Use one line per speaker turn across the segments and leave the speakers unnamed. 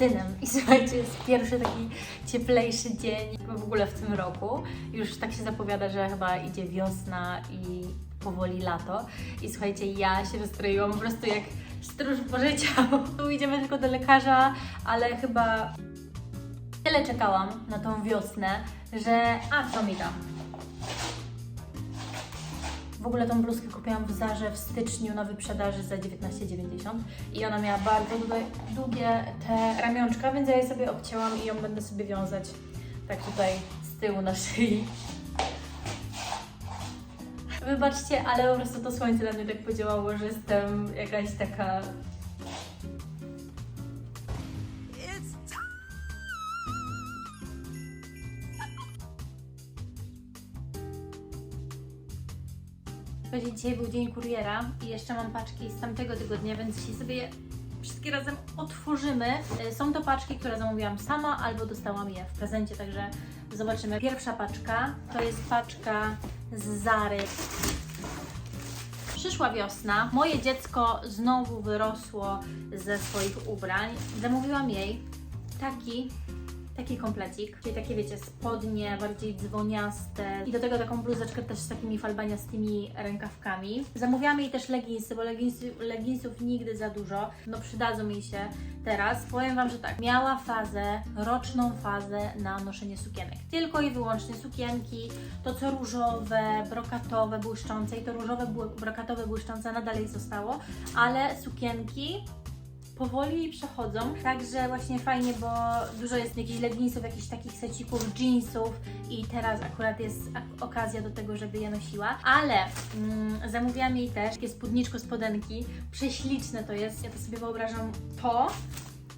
synem. I słuchajcie, jest pierwszy taki cieplejszy dzień w ogóle w tym roku. Już tak się zapowiada, że chyba idzie wiosna i powoli lato. I słuchajcie, ja się wystroiłam po prostu jak stróż Boże ciało. Tu idziemy tylko do lekarza, ale chyba tyle czekałam na tą wiosnę, że... A, co mi tam? W ogóle tą bluzkę kupiłam w Zarze w styczniu na wyprzedaży za 19,90 i ona miała bardzo długie, długie te ramionczka, więc ja je sobie obcięłam i ją będę sobie wiązać tak tutaj z tyłu na szyi. Wybaczcie, ale po prostu to słońce na mnie tak podziałało, że jestem jakaś taka... Słuchajcie, dzisiaj był dzień kuriera i jeszcze mam paczki z tamtego tygodnia, więc dzisiaj sobie je wszystkie razem otworzymy. Y, Są to paczki, które zamówiłam sama albo dostałam je w prezencie, także zobaczymy. Pierwsza paczka to jest paczka z Zary. Przyszła wiosna, moje dziecko znowu wyrosło ze swoich ubrań. Zamówiłam jej taki taki komplecik, czyli takie wiecie, spodnie bardziej dzwoniaste i do tego taką bluzeczkę też z takimi falbaniastymi rękawkami. Zamówiłam jej też leginsy, bo leginsy, leginsów nigdy za dużo, no przydadzą mi się teraz. Powiem Wam, że tak, miała fazę, roczną fazę na noszenie sukienek. Tylko i wyłącznie sukienki, to co różowe, brokatowe, błyszczące i to różowe, brokatowe, błyszczące nadal jej zostało, ale sukienki powoli przechodzą. Także właśnie fajnie, bo dużo jest jakichś leginsów, jakichś takich secików, jeansów i teraz akurat jest okazja do tego, żeby je nosiła. Ale mm, zamówiłam jej też takie spódniczko spodenki. Prześliczne to jest. Ja to sobie wyobrażam to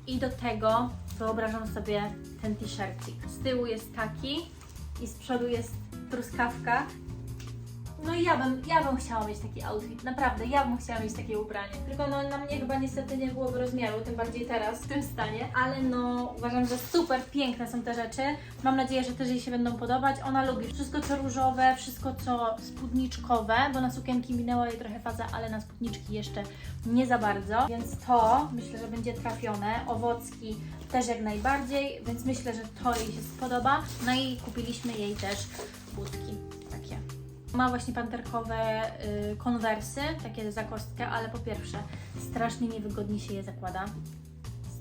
i do tego wyobrażam sobie ten t-shircik. Z tyłu jest taki i z przodu jest truskawka. No i ja bym, ja bym chciała mieć taki outfit, naprawdę, ja bym chciała mieć takie ubranie. Tylko no na mnie chyba niestety nie byłoby rozmiaru, tym bardziej teraz, w tym stanie. Ale no uważam, że super piękne są te rzeczy. Mam nadzieję, że też jej się będą podobać. Ona lubi wszystko co różowe, wszystko co spódniczkowe, bo na sukienki minęła jej trochę faza, ale na spódniczki jeszcze nie za bardzo. Więc to myślę, że będzie trafione. Owocki też jak najbardziej, więc myślę, że to jej się spodoba. No i kupiliśmy jej też budki. Ma właśnie panterkowe y, konwersy, takie za kostkę, ale po pierwsze, strasznie niewygodnie się je zakłada.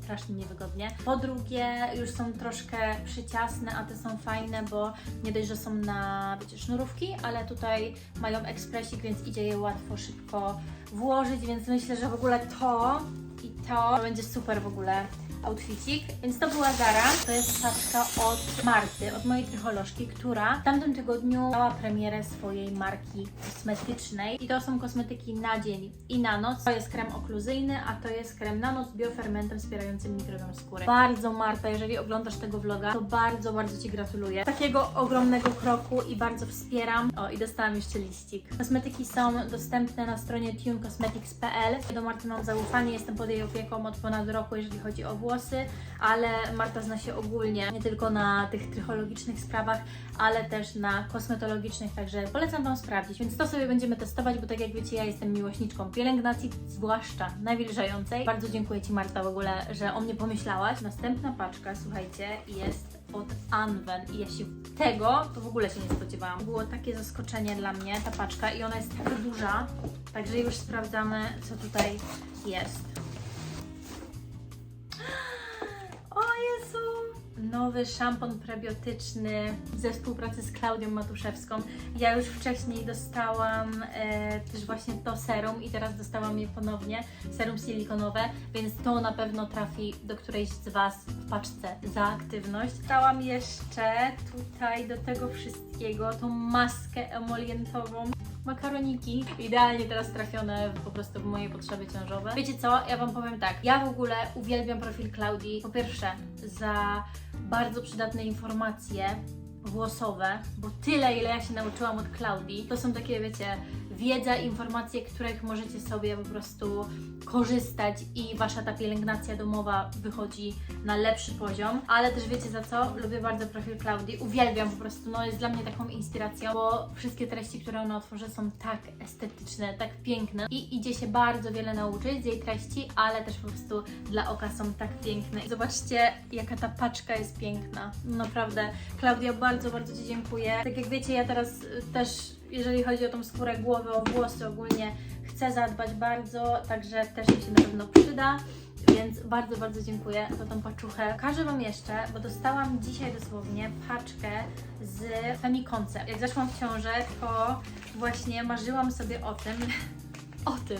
Strasznie niewygodnie. Po drugie, już są troszkę przyciasne, a te są fajne, bo nie dość, że są na wiecie, sznurówki, ale tutaj mają ekspresik, więc idzie je łatwo, szybko włożyć, więc myślę, że w ogóle to i to będzie super w ogóle outfitik. Więc to była Zara. To jest paczka od Marty, od mojej trycholożki, która w tamtym tygodniu miała premierę swojej marki kosmetycznej. I to są kosmetyki na dzień i na noc. To jest krem okluzyjny, a to jest krem na noc z biofermentem wspierającym mikrobiom skóry. Bardzo Marta, jeżeli oglądasz tego vloga, to bardzo, bardzo Ci gratuluję. Takiego ogromnego kroku i bardzo wspieram. O, i dostałam jeszcze liścik. Kosmetyki są dostępne na stronie tunecosmetics.pl. Do Marty mam zaufanie, jestem pod jej opieką od ponad roku, jeżeli chodzi o włosy, ale Marta zna się ogólnie, nie tylko na tych trychologicznych sprawach, ale też na kosmetologicznych, także polecam Wam sprawdzić. Więc to sobie będziemy testować, bo tak jak wiecie, ja jestem miłośniczką pielęgnacji, zwłaszcza nawilżającej. Bardzo dziękuję Ci Marta w ogóle, że o mnie pomyślałaś. Następna paczka, słuchajcie, jest od Anwen i ja się tego to w ogóle się nie spodziewałam. Było takie zaskoczenie dla mnie ta paczka i ona jest taka duża, także już sprawdzamy co tutaj jest. Jezu! Nowy szampon prebiotyczny ze współpracy z Klaudią Matuszewską. Ja już wcześniej dostałam e, też właśnie to serum i teraz dostałam je ponownie, serum silikonowe, więc to na pewno trafi do którejś z Was w paczce za aktywność. Dostałam jeszcze tutaj do tego wszystkiego tą maskę emolientową makaroniki. Idealnie teraz trafione po prostu w moje potrzeby ciążowe. Wiecie co? Ja Wam powiem tak. Ja w ogóle uwielbiam profil Klaudii. Po pierwsze, za bardzo przydatne informacje włosowe, bo tyle, ile ja się nauczyłam od Klaudii, to są takie, wiecie, wiedza, informacje, których możecie sobie po prostu korzystać i wasza ta pielęgnacja domowa wychodzi na lepszy poziom. Ale też wiecie za co? Lubię bardzo profil Klaudii, uwielbiam po prostu, no jest dla mnie taką inspiracją, bo wszystkie treści, które ona otworzy są tak estetyczne, tak piękne i idzie się bardzo wiele nauczyć z jej treści, ale też po prostu dla oka są tak piękne. Zobaczcie, jaka ta paczka jest piękna. Naprawdę, Klaudia, bardzo, bardzo Ci dziękuję. Tak jak wiecie, ja teraz y, też, jeżeli chodzi o tą skórę głowy, o włosy ogólnie, chcę zadbać bardzo, także też mi się na pewno przyda. Więc bardzo, bardzo dziękuję za tą paczuchę. Każę Wam jeszcze, bo dostałam dzisiaj dosłownie paczkę z Femikoncept. Jak zaszłam w ciążę, to właśnie marzyłam sobie o tym, o tym,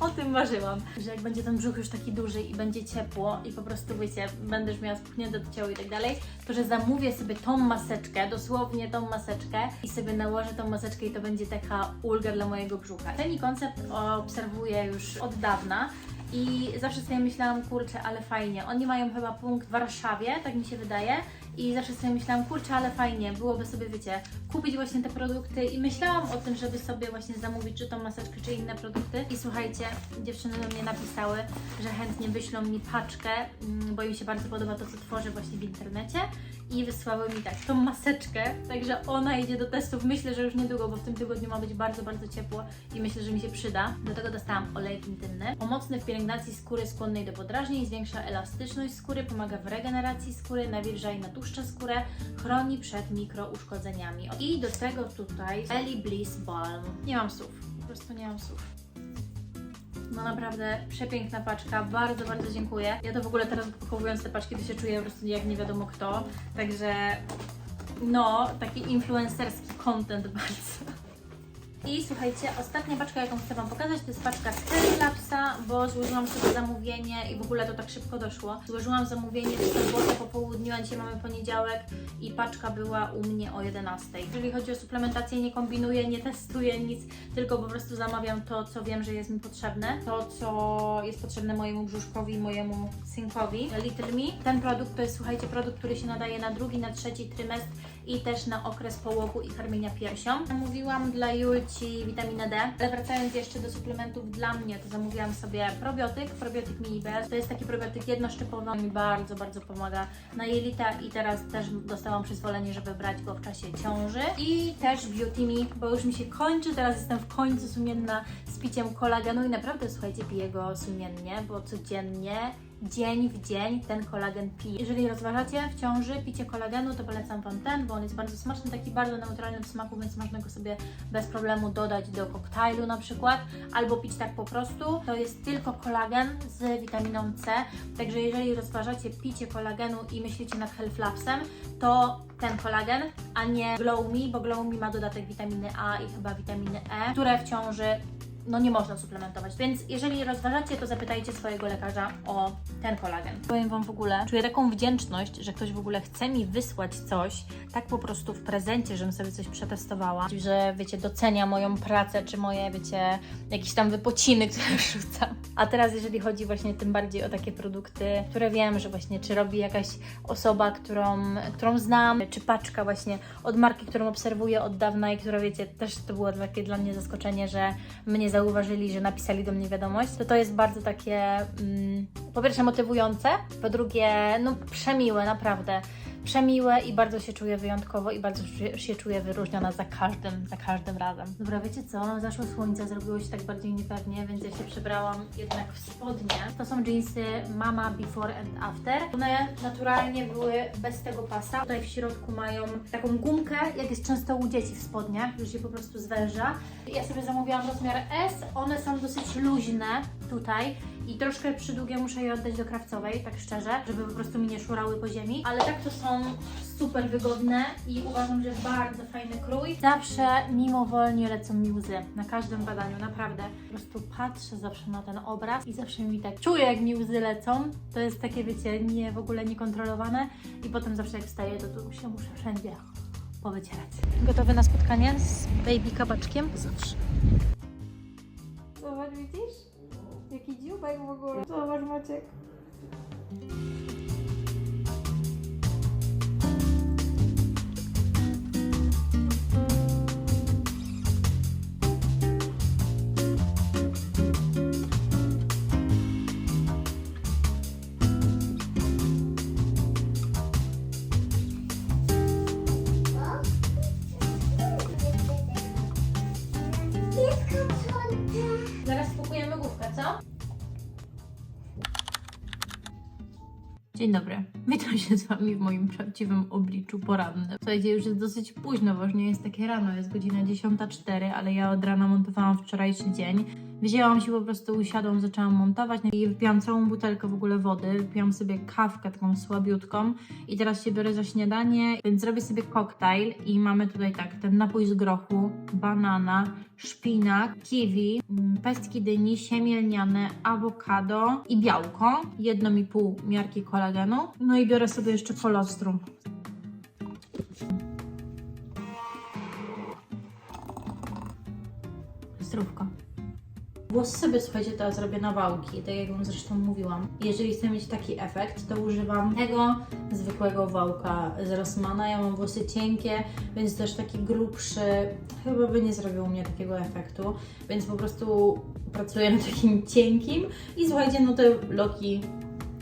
o tym marzyłam, że jak będzie ten brzuch już taki duży i będzie ciepło i po prostu wiecie, już miała spuchnięte do ciała i tak dalej, to że zamówię sobie tą maseczkę, dosłownie tą maseczkę i sobie nałożę tą maseczkę i to będzie taka ulga dla mojego brzucha. Ten koncept obserwuję już od dawna. I zawsze sobie myślałam, kurczę, ale fajnie. Oni mają chyba punkt w Warszawie, tak mi się wydaje. I zawsze sobie myślałam, kurczę, ale fajnie, byłoby sobie, wiecie, kupić właśnie te produkty. I myślałam o tym, żeby sobie właśnie zamówić czy tą maseczkę, czy inne produkty. I słuchajcie, dziewczyny do mnie napisały, że chętnie wyślą mi paczkę, mm, bo im się bardzo podoba to, co tworzę właśnie w internecie. I wysłały mi tak, tą maseczkę, także ona idzie do testów. Myślę, że już niedługo, bo w tym tygodniu ma być bardzo, bardzo ciepło i myślę, że mi się przyda. Do tego dostałam olejek intymny. Pomocny w pielęgnacji skóry skłonnej do podrażnień, zwiększa elastyczność skóry, pomaga w regeneracji skóry, nawilża i natłuszcza skórę, chroni przed mikrouszkodzeniami. I do tego tutaj Ellie Bliss Balm. Nie mam słów, po prostu nie mam słów. No naprawdę przepiękna paczka, bardzo, bardzo dziękuję. Ja to w ogóle teraz odpakowując te paczki, to się czuję po prostu jak nie wiadomo kto. Także no, taki influencerski content bardzo. I słuchajcie, ostatnia paczka, jaką chcę Wam pokazać, to jest paczka z bo złożyłam sobie zamówienie i w ogóle to tak szybko doszło. Złożyłam zamówienie w sobotę po południu, a dzisiaj mamy poniedziałek i paczka była u mnie o 11. Jeżeli chodzi o suplementację, nie kombinuję, nie testuję nic, tylko po prostu zamawiam to, co wiem, że jest mi potrzebne. To, co jest potrzebne mojemu brzuszkowi mojemu synkowi. Little Me. Ten produkt to jest, słuchajcie, produkt, który się nadaje na drugi, na trzeci trymestr i też na okres połogu i karmienia piersią. Zamówiłam dla Julci witaminę D, ale wracając jeszcze do suplementów dla mnie, to zamówiłam sobie probiotyk, probiotyk MiniBS. To jest taki probiotyk jednoszczepowy, mi bardzo, bardzo pomaga na jelita i teraz też dostałam przyzwolenie, żeby brać go w czasie ciąży. I też Beauty Me, bo już mi się kończy, teraz jestem w końcu sumienna z piciem kolagenu i naprawdę, słuchajcie, piję go sumiennie, bo codziennie dzień w dzień ten kolagen piję. Jeżeli rozważacie w ciąży picie kolagenu, to polecam Wam ten, bo on jest bardzo smaczny, taki bardzo neutralny w smaku, więc można go sobie bez problemu dodać do koktajlu na przykład, albo pić tak po prostu. To jest tylko kolagen z witaminą C, także jeżeli rozważacie picie kolagenu i myślicie nad Healthlapsem, to ten kolagen, a nie Glow Me, bo Glow Me ma dodatek witaminy A i chyba witaminy E, które w ciąży no nie można suplementować. Więc jeżeli rozważacie, to zapytajcie swojego lekarza o ten kolagen. Powiem Wam w ogóle, czuję taką wdzięczność, że ktoś w ogóle chce mi wysłać coś, tak po prostu w prezencie, żebym sobie coś przetestowała, że wiecie, docenia moją pracę, czy moje, wiecie, jakieś tam wypociny, które rzucam. A teraz, jeżeli chodzi właśnie tym bardziej o takie produkty, które wiem, że właśnie czy robi jakaś osoba, którą, którą znam, czy paczka właśnie od marki, którą obserwuję od dawna i która, wiecie, też to było takie dla mnie zaskoczenie, że mnie zauważyli, że napisali do mnie wiadomość, to to jest bardzo takie, mm, po pierwsze motywujące, po drugie, no przemiłe, naprawdę. Przemiłe i bardzo się czuję wyjątkowo i bardzo się- czuję wyróżniona za każdym, za każdym razem. Dobra, wiecie co? Zaszło słońce, zrobiło się tak bardziej niepewnie, więc ja się przebrałam jednak w spodnie. To są jeansy Mama Before and After. One naturalnie były bez tego pasa. Tutaj w środku mają taką gumkę, jak jest często u dzieci w spodniach, już się po prostu zwęża. Ja sobie zamówiłam rozmiar S. One są dosyć luźne tutaj i troszkę przydługie muszę je oddać do krawcowej, tak szczerze, żeby po prostu mi nie szurały po ziemi. Ale tak to są super wygodne i uważam, że bardzo fajny krój. Zawsze mimowolnie lecą mi łzy na każdym badaniu, naprawdę. Po prostu patrzę zawsze na ten obraz i zawsze mi tak czuję, jak mi łzy lecą. To jest takie, wiecie, nie w ogóle niekontrolowane i potem zawsze jak wstaję, to tu się muszę wszędzie powycierać. Gotowy na spotkanie z baby kabaczkiem? Zawsze.
Zobacz, widzisz? Jaki dziubek w ogóle. Zobacz, Maciek.
Dzień dobry. Witam się z Wami w moim prawdziwym obliczu porannym. Słuchajcie, już jest dosyć późno, bo już nie jest takie rano, jest godzina 10.04, ale ja od rana montowałam wczorajszy dzień. Wzięłam się po prostu, usiadłam, zaczęłam montować no i wypiłam całą butelkę w ogóle wody, wypiłam sobie kawkę taką słabiutką i teraz się biorę za śniadanie, więc zrobię sobie koktajl i mamy tutaj tak, ten napój z grochu, banana, szpinak, kiwi, mm, pestki dyni, siemię lniane, awokado i białko, jedną i pół miarki kolagenu. No i biorę sobie jeszcze kolostrum. Zdrówko. Włosy sobie, słuchajcie, teraz robię na wałki, tak jak Wam zresztą mówiłam. Jeżeli chcę mieć taki efekt, to używam tego zwykłego wałka z Rossmana. Ja mam włosy cienkie, więc też taki grubszy chyba by nie zrobił u mnie takiego efektu, więc po prostu pracuję na takim cienkim i słuchajcie, no te loki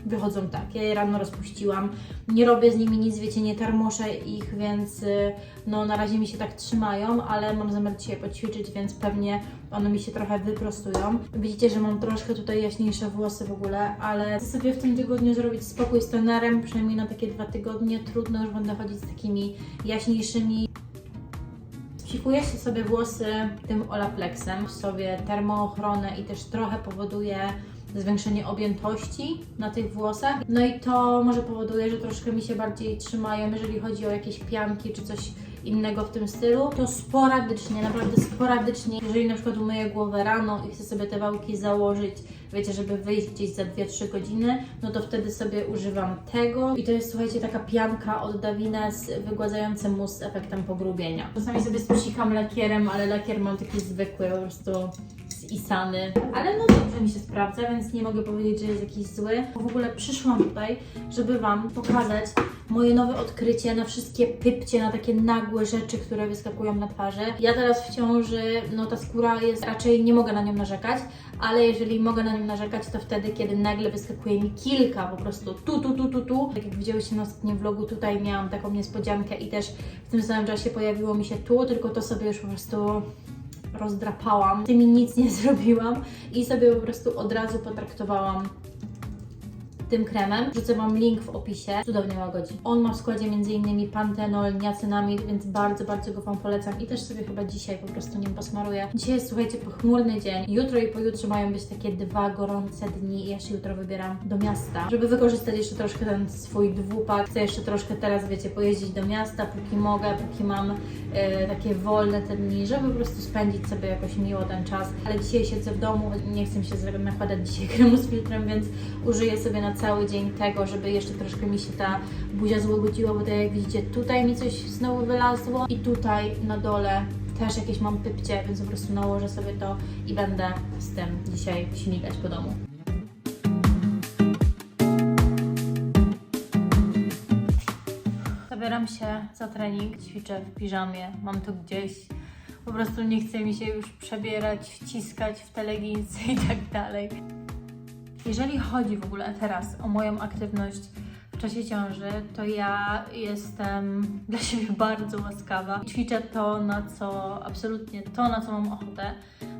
wychodzą tak. Ja je rano rozpuściłam. Nie robię z nimi nic, wiecie, nie termoszę ich, więc y, no na razie mi się tak trzymają, ale mam zamiar dzisiaj poćwiczyć, więc pewnie one mi się trochę wyprostują. Widzicie, że mam troszkę tutaj jaśniejsze włosy w ogóle, ale chcę sobie w tym tygodniu zrobić spokój z tonerem, przynajmniej na takie dwa tygodnie. Trudno już będę chodzić z takimi jaśniejszymi Psikuję się sobie włosy tym Olaplexem, sobie termoochronę i też trochę powoduje zwiększenie objętości na tych włosach. No i to może powoduje, że troszkę mi się bardziej trzymają, jeżeli chodzi o jakieś pianki czy coś innego w tym stylu. To sporadycznie, naprawdę sporadycznie, jeżeli na przykład umyję głowę rano i chcę sobie te wałki założyć, wiecie, żeby wyjść gdzieś za 2-3 godziny, no to wtedy sobie używam tego. I to jest, słuchajcie, taka pianka od Davines wygładzający mus z efektem pogrubienia. Czasami sobie spsikam lakierem, ale lakier mam taki zwykły, po prostu Ale no dobrze mi się sprawdza, więc nie mogę powiedzieć, że jest jakiś zły. W ogóle przyszłam tutaj, żeby Wam pokazać moje nowe odkrycie na wszystkie pypcie, na takie nagłe rzeczy, które wyskakują na twarzy. Ja teraz w ciąży, no ta skóra jest, raczej nie mogę na nią narzekać, ale jeżeli mogę na nią narzekać, to wtedy, kiedy nagle wyskakuje mi kilka po prostu tu, tu, tu, tu, tu. Tak jak widziałyście na ostatnim vlogu, tutaj miałam taką niespodziankę i też w tym samym czasie pojawiło mi się tu, tylko to sobie już po prostu rozdrapałam, tymi nic nie zrobiłam i sobie po prostu od razu potraktowałam tym kremem. Wrzucę Wam link w opisie. Cudownie łagodzi. On ma w składzie m.in. pantenol, niacinamid, więc bardzo, bardzo go Wam polecam i też sobie chyba dzisiaj po prostu nim posmaruję. Dzisiaj jest, słuchajcie, pochmurny dzień. Jutro i pojutrze mają być takie dwa gorące dni i ja się jutro wybieram do miasta, żeby wykorzystać jeszcze troszkę ten swój dwupak. Chcę jeszcze troszkę teraz, wiecie, pojeździć do miasta, póki mogę, póki mam e, takie wolne te dni, żeby po prostu spędzić sobie jakoś miło ten czas. Ale dzisiaj siedzę w domu, nie chcę się nakładać dzisiaj kremu z filtrem, więc użyję sobie na cały dzień tego, żeby jeszcze troszkę mi się ta buzia złagodziła, bo tak jak widzicie, tutaj mi coś znowu wylazło i tutaj na dole też jakieś mam pypcie, więc po prostu nałożę sobie to i będę z tym dzisiaj śmigać po domu. Zabieram się za trening, ćwiczę w piżamie, mam to gdzieś. Po prostu nie chce mi się już przebierać, wciskać w teleginsy i tak dalej. Jeżeli chodzi w ogóle teraz o moją aktywność w czasie ciąży, to ja jestem dla siebie bardzo łaskawa. Ćwiczę to, na co absolutnie to, na co mam ochotę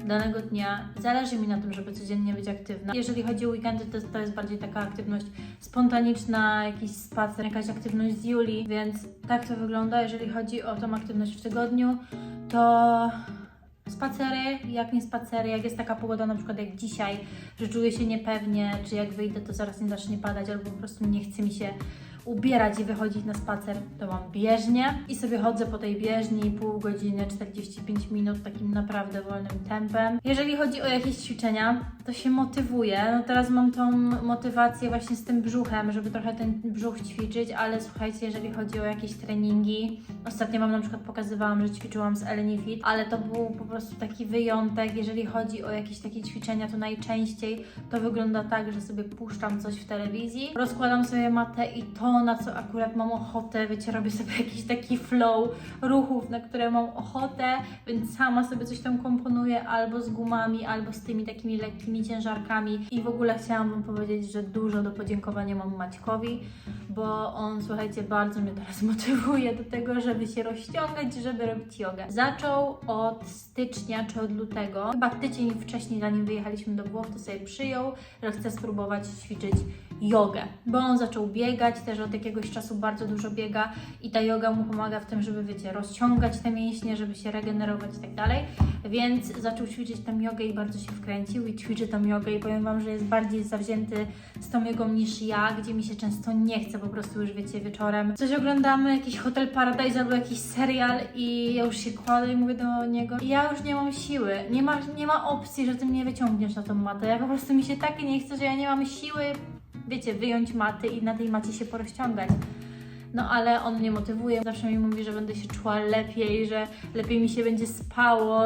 danego dnia. Zależy mi na tym, żeby codziennie być aktywna. Jeżeli chodzi o weekendy, to, to jest bardziej taka aktywność spontaniczna, jakiś spacer, jakaś aktywność z Julii, więc tak to wygląda. Jeżeli chodzi o tą aktywność w tygodniu, to spacery, jak nie spacery, jak jest taka pogoda na przykład jak dzisiaj, że czuję się niepewnie, czy jak wyjdę, to zaraz nie zacznie padać, albo po prostu nie chce mi się ubierać i wychodzić na spacer, to mam bieżnię i sobie chodzę po tej bieżni pół godziny, 45 minut takim naprawdę wolnym tempem. Jeżeli chodzi o jakieś ćwiczenia, to się motywuję. No teraz mam tą motywację właśnie z tym brzuchem, żeby trochę ten brzuch ćwiczyć, ale słuchajcie, jeżeli chodzi o jakieś treningi, ostatnio Wam na przykład pokazywałam, że ćwiczyłam z Eleni Fit, ale to był po prostu taki wyjątek. Jeżeli chodzi o jakieś takie ćwiczenia, to najczęściej to wygląda tak, że sobie puszczam coś w telewizji, rozkładam sobie matę i to, na co akurat mam ochotę, wiecie, robię sobie jakiś taki flow ruchów, na które mam ochotę, więc sama sobie coś tam komponuję albo z gumami, albo z tymi takimi lekkimi ciężarkami. I w ogóle chciałam Wam powiedzieć, że dużo do podziękowania mam Maćkowi, bo on, słuchajcie, bardzo mnie teraz motywuje do tego, żeby się rozciągać, żeby robić jogę. Zaczął od stycznia czy od lutego, chyba tydzień wcześniej, zanim wyjechaliśmy do Włoch, to sobie przyjął, że chce spróbować ćwiczyć jogę, bo on zaczął biegać, też od jakiegoś czasu bardzo dużo biega i ta yoga mu pomaga w tym, żeby wiecie, rozciągać te mięśnie, żeby się regenerować i tak dalej, więc zaczął ćwiczyć tę jogę i bardzo się wkręcił i ćwiczy tę jogę i powiem Wam, że jest bardziej zawzięty z tą jogą niż ja, gdzie mi się często nie chce po prostu już wiecie wieczorem. Coś oglądamy, jakiś Hotel Paradise albo jakiś serial i ja już się kładę i mówię do niego. Ja już nie mam siły, nie ma, nie ma opcji, że Ty mnie wyciągniesz na tą matę, ja po prostu mi się tak nie chce, że ja nie mam siły wiecie, wyjąć maty i na tej macie się porozciągać. No ale on mnie motywuje, zawsze mi mówi, że będę się czuła lepiej, że lepiej mi się będzie spało,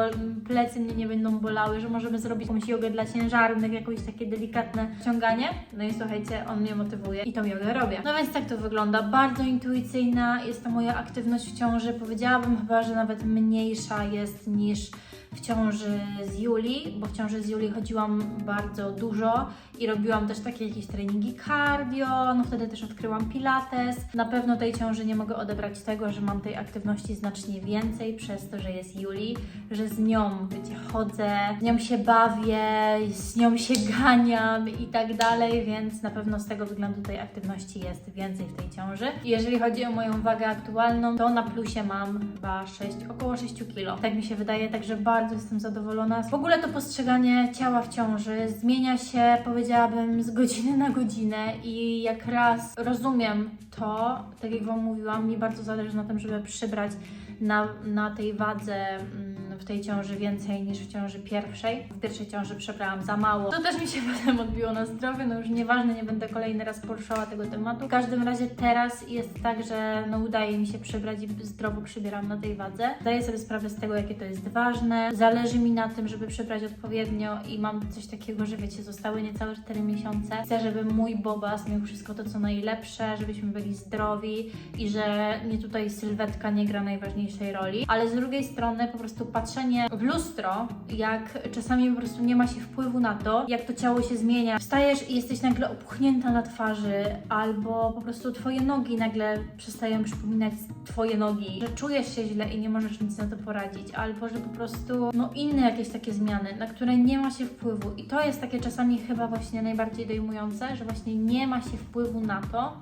plecy mnie nie będą bolały, że możemy zrobić jakąś jogę dla ciężarnych, jakieś takie delikatne ciąganie. No i słuchajcie, on mnie motywuje i tą jogę robię. No więc tak to wygląda, bardzo intuicyjna jest ta moja aktywność w ciąży. Powiedziałabym chyba, że nawet mniejsza jest niż w ciąży z Julii, bo w ciąży z Julii chodziłam bardzo dużo i robiłam też takie jakieś treningi cardio, no wtedy też odkryłam pilates. Na pewno tej ciąży nie mogę odebrać tego, że mam tej aktywności znacznie więcej przez to, że jest Julii, że z nią, wiecie, chodzę, z nią się bawię, z nią się ganiam i tak dalej, więc na pewno z tego względu tej aktywności jest więcej w tej ciąży. Jeżeli chodzi o moją wagę aktualną, to na plusie mam chyba 6, około 6 kg. Tak mi się wydaje, także bardzo jestem zadowolona. W ogóle to postrzeganie ciała w ciąży zmienia się, powiedziałabym, z godziny na godzinę i jak raz rozumiem to, tak jak Wam mówiłam, mi bardzo zależy na tym, żeby przybrać na, na tej wadze mm, w tej ciąży więcej niż w ciąży pierwszej. W pierwszej ciąży przebrałam za mało. To też mi się potem odbiło na zdrowiu, no już nieważne, nie będę kolejny raz poruszała tego tematu. W każdym razie teraz jest tak, że no udaje mi się przybrać i zdrowo przybieram na tej wadze. Zdaję sobie sprawę z tego, jakie to jest ważne. Zależy mi na tym, żeby przybrać odpowiednio i mam coś takiego, że wiecie, zostały niecałe 4 miesiące. Chcę, żeby mój Bobas miał wszystko to, co najlepsze, żebyśmy byli zdrowi i że nie tutaj sylwetka nie gra najważniejszej roli, ale z drugiej strony po prostu patrzenie w lustro, jak czasami po prostu nie ma się wpływu na to, jak to ciało się zmienia. Wstajesz i jesteś nagle opuchnięta na twarzy, albo po prostu twoje nogi nagle przestają przypominać twoje nogi, że czujesz się źle i nie możesz nic na to poradzić, albo że po prostu no inne jakieś takie zmiany, na które nie ma się wpływu. I to jest takie czasami chyba właśnie najbardziej dojmujące, że właśnie nie ma się wpływu na to,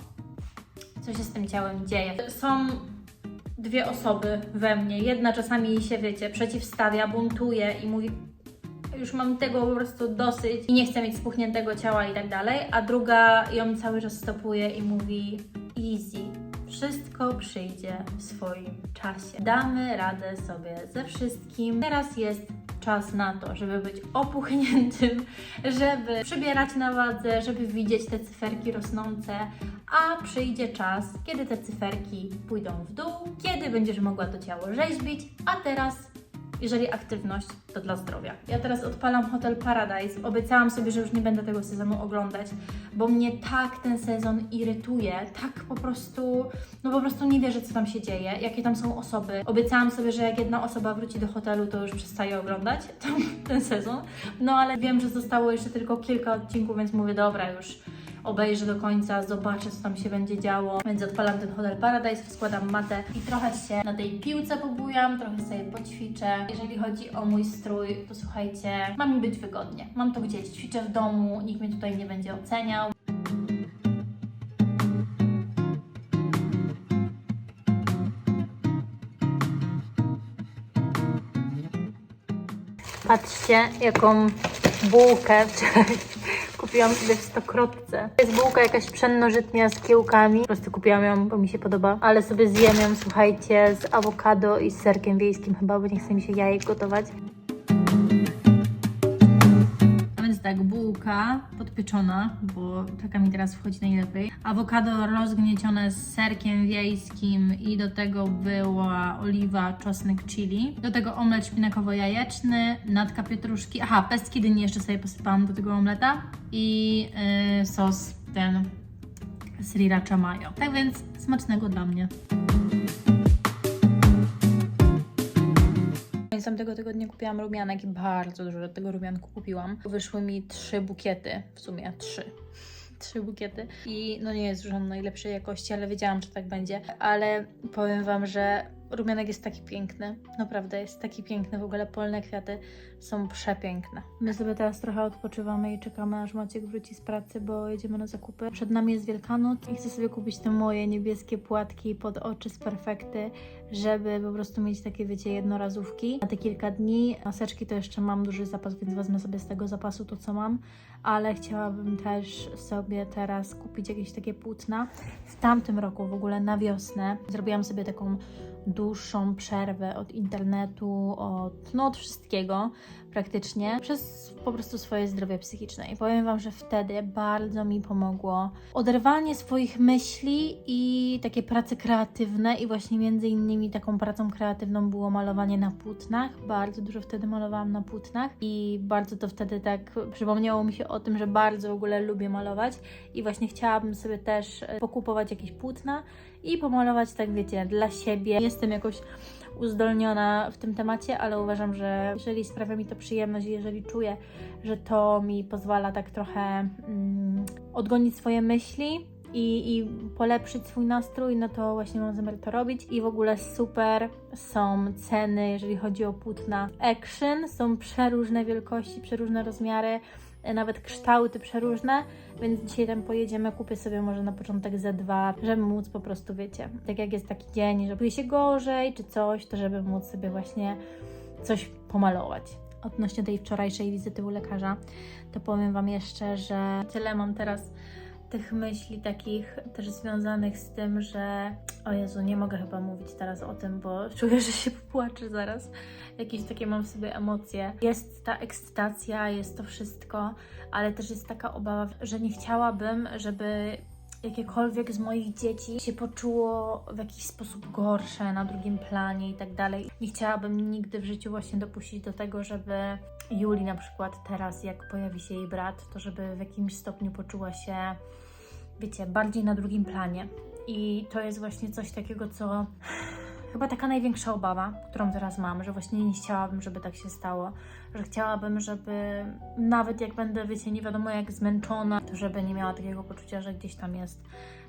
co się z tym ciałem dzieje. Są dwie osoby we mnie. Jedna czasami się, wiecie, przeciwstawia, buntuje i mówi już mam tego po prostu dosyć i nie chcę mieć spuchniętego ciała i tak dalej, a druga ją cały czas stopuje i mówi easy. Wszystko przyjdzie w swoim czasie. Damy radę sobie ze wszystkim. Teraz jest czas na to, żeby być opuchniętym, żeby przybierać na wadze, żeby widzieć te cyferki rosnące, a przyjdzie czas, kiedy te cyferki pójdą w dół, kiedy będziesz mogła to ciało rzeźbić, a teraz jeżeli aktywność, to dla zdrowia. Ja teraz odpalam Hotel Paradise. Obiecałam sobie, że już nie będę tego sezonu oglądać, bo mnie tak ten sezon irytuje, tak po prostu, no po prostu nie wierzę, co tam się dzieje, jakie tam są osoby. Obiecałam sobie, że jak jedna osoba wróci do hotelu, to już przestaję oglądać ten sezon. No ale wiem, że zostało jeszcze tylko kilka odcinków, więc mówię, dobra, już obejrzę do końca, zobaczę, co tam się będzie działo. Więc odpalam ten Hotel Paradise, składam matę i trochę się na tej piłce pobujam, trochę sobie poćwiczę. Jeżeli chodzi o mój strój, to słuchajcie, ma mi być wygodnie. Mam to gdzieś, ćwiczę w domu, nikt mnie tutaj nie będzie oceniał. Patrzcie, jaką bułkę wczoraj kupiłam sobie w stokrotce. To jest bułka jakaś pszennożytnia z kiełkami. Po prostu kupiłam ją, bo mi się podoba. Ale sobie zjem ją, słuchajcie, z awokado i z serkiem wiejskim chyba, bo nie chce mi się jajek gotować. Tak, bułka podpieczona, bo taka mi teraz wchodzi najlepiej. Awokado rozgniecione z serkiem wiejskim i do tego była oliwa, czosnek, chili. Do tego omlet szpinakowo-jajeczny, natka pietruszki. Aha, pestki dyni jeszcze sobie posypałam do tego omleta i yy, sos ten sriracha mayo. Tak więc smacznego dla mnie. Więc tamtego tygodnia kupiłam rumianek i bardzo dużo tego rumianku kupiłam. Wyszły mi trzy bukiety, w sumie trzy. Trzy bukiety i no nie jest żadnej najlepszej jakości, ale wiedziałam, że tak będzie. Ale powiem Wam, że rumianek jest taki piękny. Naprawdę jest taki piękny. W ogóle polne kwiaty są przepiękne. My sobie teraz trochę odpoczywamy i czekamy, aż Maciek wróci z pracy, bo jedziemy na zakupy. Przed nami jest Wielkanoc i chcę sobie kupić te moje niebieskie płatki pod oczy z perfekty, żeby po prostu mieć takie, wiecie, jednorazówki na te kilka dni. Maseczki to jeszcze mam duży zapas, więc wezmę sobie z tego zapasu to, co mam, ale chciałabym też sobie teraz kupić jakieś takie płótna. W tamtym roku w ogóle na wiosnę zrobiłam sobie taką dłuższą przerwę od internetu, od, no, od wszystkiego praktycznie, przez po prostu swoje zdrowie psychiczne. I powiem Wam, że wtedy bardzo mi pomogło oderwanie swoich myśli i takie prace kreatywne i właśnie między innymi taką pracą kreatywną było malowanie na płótnach. Bardzo dużo wtedy malowałam na płótnach i bardzo to wtedy tak przypomniało mi się o tym, że bardzo w ogóle lubię malować i właśnie chciałabym sobie też e, pokupować jakieś płótna i pomalować tak, wiecie, dla siebie. Jestem jakoś uzdolniona w tym temacie, ale uważam, że jeżeli sprawia mi to przyjemność, jeżeli czuję, że to mi pozwala tak trochę mm, odgonić swoje myśli i, i polepszyć swój nastrój, no to właśnie mam zamiar to robić. I w ogóle super są ceny, jeżeli chodzi o płótna Action. Są przeróżne wielkości, przeróżne rozmiary, nawet kształty przeróżne, więc dzisiaj tam pojedziemy, kupię sobie może na początek ze dwa, żeby móc po prostu, wiecie, tak jak jest taki dzień, że czuję się gorzej czy coś, to żeby móc sobie właśnie coś pomalować. Odnośnie tej wczorajszej wizyty u lekarza, to powiem Wam jeszcze, że tyle mam teraz tych myśli takich też związanych z tym, że o Jezu, nie mogę chyba mówić teraz o tym, bo czuję, że się popłaczę zaraz. Jakieś takie mam w sobie emocje. Jest ta ekscytacja, jest to wszystko, ale też jest taka obawa, że nie chciałabym, żeby jakiekolwiek z moich dzieci się poczuło w jakiś sposób gorsze na drugim planie i tak dalej. Nie chciałabym nigdy w życiu właśnie dopuścić do tego, żeby Julii na przykład teraz, jak pojawi się jej brat, to żeby w jakimś stopniu poczuła się, wiecie, bardziej na drugim planie. I to jest właśnie coś takiego, co chyba taka największa obawa, którą teraz mam, że właśnie nie chciałabym, żeby tak się stało, że chciałabym, żeby nawet jak będę, wiecie, nie wiadomo jak zmęczona, to żeby nie miała takiego poczucia, że gdzieś tam jest,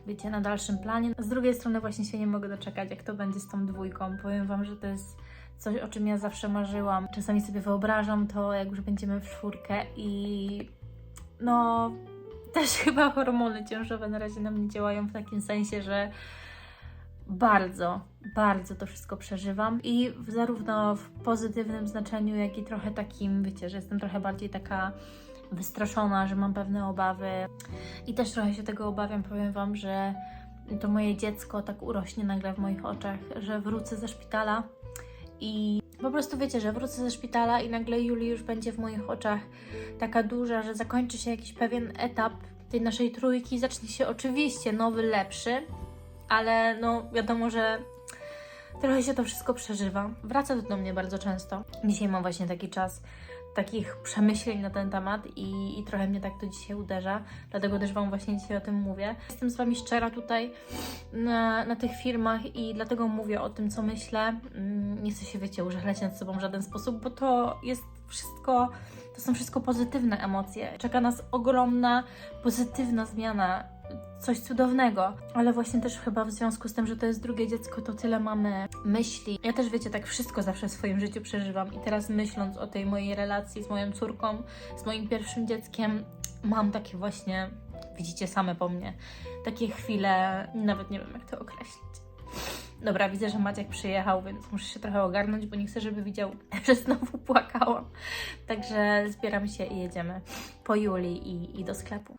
wiecie, na dalszym planie. Z drugiej strony właśnie się nie mogę doczekać, jak to będzie z tą dwójką. Powiem Wam, że to jest coś, o czym ja zawsze marzyłam. Czasami sobie wyobrażam to, jak już będziemy w czwórkę i no też chyba hormony ciążowe na razie na mnie działają w takim sensie, że bardzo, bardzo to wszystko przeżywam i zarówno w pozytywnym znaczeniu, jak i trochę takim, wiecie, że jestem trochę bardziej taka wystraszona, że mam pewne obawy. I też trochę się tego obawiam, powiem Wam, że to moje dziecko tak urośnie nagle w moich oczach, że wrócę ze szpitala i po prostu wiecie, że wrócę ze szpitala i nagle Julii już będzie w moich oczach taka duża, że zakończy się jakiś pewien etap tej naszej trójki, zacznie się oczywiście nowy, lepszy, ale no wiadomo, że trochę się to wszystko przeżywa. Wraca do mnie bardzo często. Dzisiaj mam właśnie taki czas takich przemyśleń na ten temat i, i trochę mnie tak to dzisiaj uderza, dlatego też Wam właśnie dzisiaj o tym mówię. Jestem z Wami szczera tutaj na, na tych filmach i dlatego mówię o tym, co myślę. Mm, Nie chcę się, wiecie, użalać nad sobą w żaden sposób, bo to jest wszystko, to są wszystko pozytywne emocje. Czeka nas ogromna, pozytywna zmiana coś cudownego, ale właśnie też chyba w związku z tym, że to jest drugie dziecko, to tyle mamy myśli. Ja też wiecie, tak wszystko zawsze w swoim życiu przeżywam i teraz myśląc o tej mojej relacji z moją córką, z moim pierwszym dzieckiem, mam takie właśnie, widzicie same po mnie, takie chwile, nawet nie wiem jak to określić. Dobra, widzę, że Maciek przyjechał, więc muszę się trochę ogarnąć, bo nie chcę, żeby widział, że znowu płakałam. Także zbieram się i jedziemy po Julii i, i do sklepu.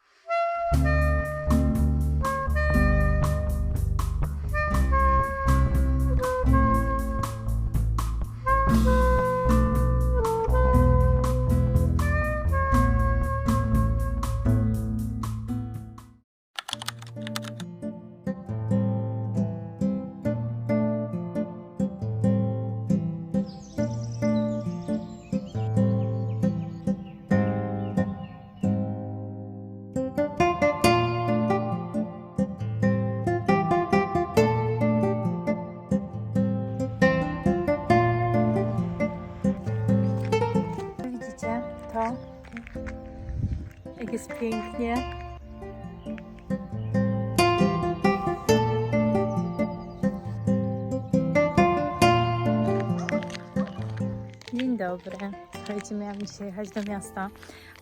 Dobry. Słuchajcie, miałam dzisiaj jechać do miasta,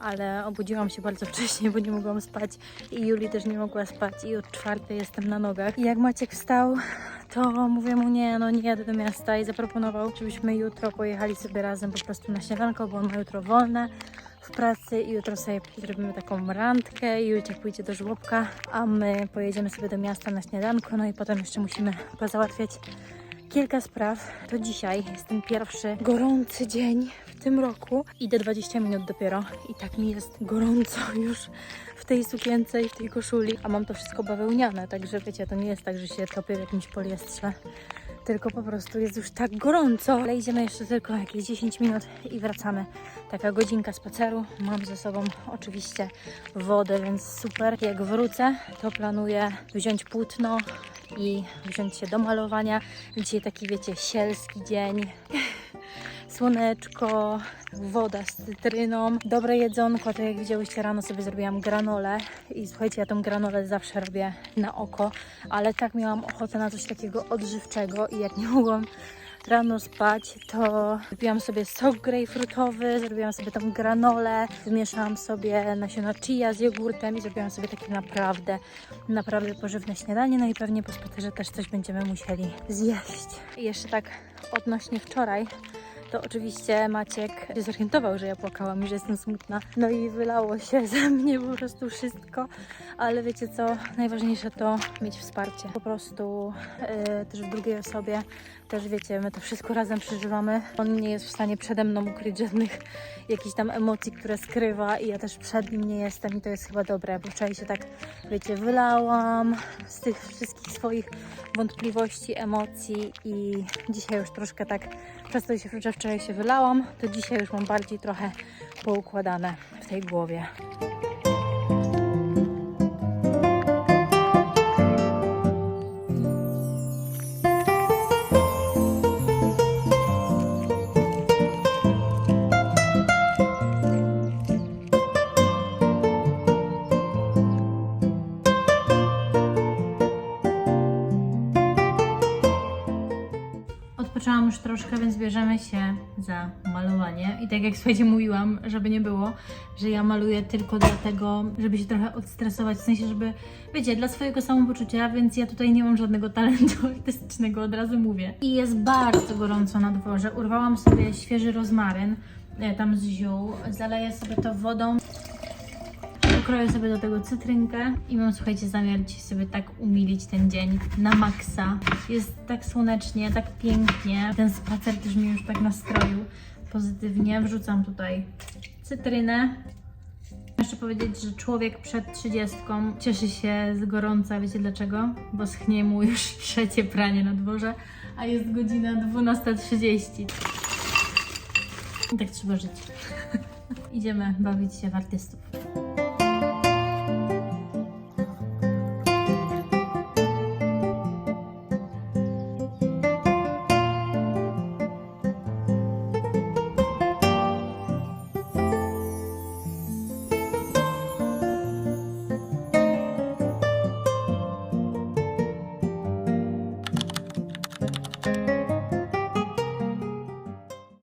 ale obudziłam się bardzo wcześnie, bo nie mogłam spać i Juli też nie mogła spać i od czwartej jestem na nogach. I jak Maciek wstał, to mówię mu nie, no nie jadę do miasta i zaproponował, żebyśmy jutro pojechali sobie razem po prostu na śniadanko, bo on ma jutro wolne w pracy i jutro sobie zrobimy taką randkę i Julciak pójdzie do żłobka, a my pojedziemy sobie do miasta na śniadanko, no i potem jeszcze musimy pozałatwiać kilka spraw. To dzisiaj jest ten pierwszy gorący dzień w tym roku. Idę 20 minut dopiero i tak mi jest gorąco już w tej sukience i w tej koszuli. A mam to wszystko bawełniane, także wiecie, to nie jest tak, że się topię w jakimś poliestrze. Tylko po prostu jest już tak gorąco. Ale idziemy jeszcze tylko jakieś 10 minut i wracamy. Taka godzinka spaceru. Mam ze sobą oczywiście wodę, więc super. Jak wrócę, to planuję wziąć płótno i wziąć się do malowania. Dzisiaj taki, wiecie, sielski dzień. Słoneczko, woda z cytryną, dobre jedzonko. Tak jak widziałyście rano sobie zrobiłam granolę i słuchajcie, ja tą granolę zawsze robię na oko, ale tak miałam ochotę na coś takiego odżywczego i jak nie mogłam rano spać, to zrobiłam sobie sok grejpfrutowy, zrobiłam sobie tą granolę, wymieszałam sobie nasiona chia z jogurtem i zrobiłam sobie takie naprawdę, naprawdę pożywne śniadanie. No i pewnie po spacerze też coś będziemy musieli zjeść. I jeszcze tak odnośnie wczoraj, to oczywiście Maciek się zorientował, że ja płakałam i że jestem smutna. No i wylało się ze mnie po prostu wszystko. Ale wiecie co, najważniejsze to mieć wsparcie. Po prostu yy, też w drugiej osobie, też wiecie, my to wszystko razem przeżywamy. On nie jest w stanie przede mną ukryć żadnych jakichś tam emocji, które skrywa i ja też przed nim nie jestem i to jest chyba dobre, bo wczoraj się tak, wiecie, wylałam z tych wszystkich swoich wątpliwości, emocji i dzisiaj już troszkę tak, przez to, że wczoraj się wylałam, to dzisiaj już mam bardziej trochę poukładane w tej głowie. Za malowanie. I tak jak słuchajcie, mówiłam, żeby nie było, że ja maluję tylko dlatego, żeby się trochę odstresować, w sensie, żeby, wiecie, dla swojego samopoczucia, więc ja tutaj nie mam żadnego talentu artystycznego, od razu mówię. I jest bardzo gorąco na dworze. Urwałam sobie świeży rozmaryn, e, tam z ziół, zaleję sobie to wodą. Pokroję sobie do tego cytrynkę i mam, słuchajcie, zamiar sobie tak umilić ten dzień na maksa. Jest tak słonecznie, tak pięknie. Ten spacer też mnie już tak nastroił pozytywnie. Wrzucam tutaj cytrynę. Jeszcze powiedzieć, że człowiek przed trzydziestką cieszy się z gorąca. Wiecie dlaczego? Bo schnie mu już trzecie pranie na dworze, a jest godzina 12.30. I tak trzeba żyć. Idziemy bawić się w artystów.